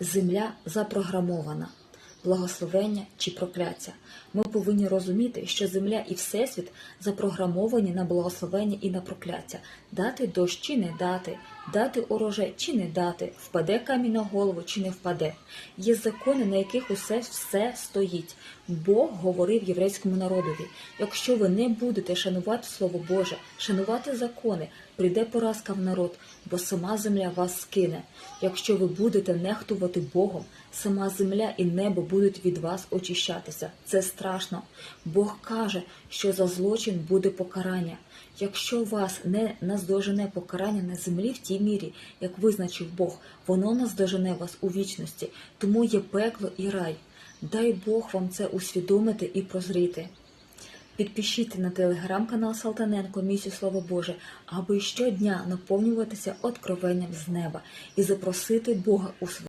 Земля запрограмована. Благословення чи прокляття. Ми повинні розуміти, що земля і всесвіт запрограмовані на благословення і на прокляття. Дати дощ чи не дати, дати урожай чи не дати, впаде камінь на голову чи не впаде. Є закони, на яких усе все стоїть. Бог говорив єврейському народові: якщо ви не будете шанувати Слово Боже, шанувати закони, прийде поразка в народ, бо сама земля вас скине. Якщо ви будете нехтувати Богом, сама земля і небо будуть від вас очищатися. Це страшно. Бог каже, що за злочин буде покарання. Якщо вас не наздожене покарання на землі в тій мірі, як визначив Бог, воно наздожене вас у вічності, тому є пекло і рай. Дай Бог вам це усвідомити і прозріти. Підпишіться на телеграм-канал Салтаненко Місію Слово Боже, аби щодня наповнюватися откровенням з неба і запросити Бога у своє